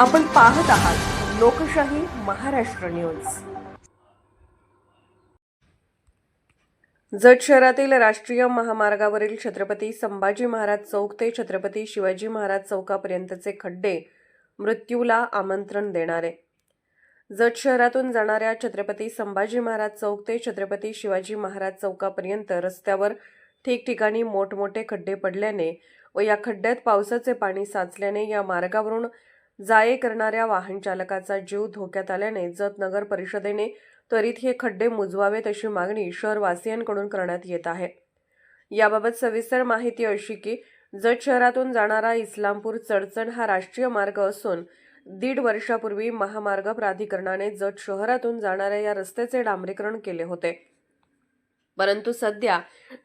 आपण पाहत आहात लोकशाही महाराष्ट्र न्यूज. जत शहरातील राष्ट्रीय महामार्गावरील छत्रपती संभाजी महाराज चौक ते छत्रपती शिवाजी महाराज चौकापर्यंतचे खड्डे मृत्यूला आमंत्रण देणारे. जत शहरातून जाणाऱ्या छत्रपती संभाजी महाराज चौक ते छत्रपती शिवाजी महाराज चौकापर्यंत रस्त्यावर ठिकठिकाणी मोठमोठे खड्डे पडल्याने व या खड्ड्यात पावसाचे पाणी साचल्याने या मार्गावरून जाये करणाऱ्या वाहन चालकाचा जीव धोक्यात आल्याने जत नगर परिषदेने त्वरित हे खड्डे मुजवावेत अशी मागणी शहरवासियांकडून करण्यात येत आहे. याबाबत सविस्तर माहिती अशी की जत शहरातून जाणारा इस्लामपूर चडचण हा राष्ट्रीय मार्ग असून दीड वर्षापूर्वी महामार्ग प्राधिकरणाने जत शहरातून जाणाऱ्या या रस्त्याचे डांबरीकरण केले होते. परंतु सध्या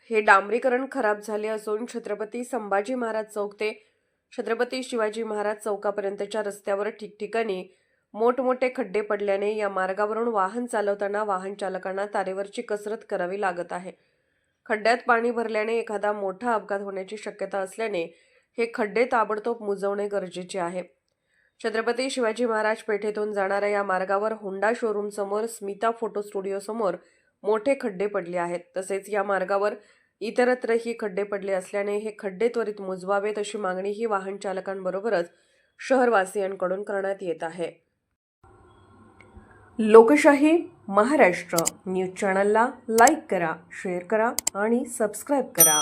हे डांबरीकरण खराब झाले असून छत्रपती संभाजी महाराज चौक ते छत्रपती शिवाजी महाराज चौकापर्यंतच्या रस्त्यावर ठिकठिकाणी मोठमोठे खड्डे पडल्याने या मार्गावरून वाहन चालवताना वाहन चालकांना तारेवरची कसरत करावी लागत आहे. खड्ड्यात पाणी भरल्याने एखादा मोठा अपघात होण्याची शक्यता असल्याने हे खड्डे ताबडतोब मुजवणे गरजेचे आहे. छत्रपती शिवाजी महाराज पेठेतून जाणाऱ्या या मार्गावर होंडा शोरूमसमोर स्मिता फोटो स्टुडिओसमोर मोठे खड्डे पडले आहेत. तसेच या मार्गावर इतरत्रही खड्डे पडले असल्याने हे खड्डे त्वरित मुजवावेत अशी मागणीही वाहन चालकांबरोबरच शहरवासियांकडून करण्यात येत आहे. लोकशाही महाराष्ट्र न्यूज चॅनलला लाईक करा शेअर करा आणि सबस्क्राईब करा.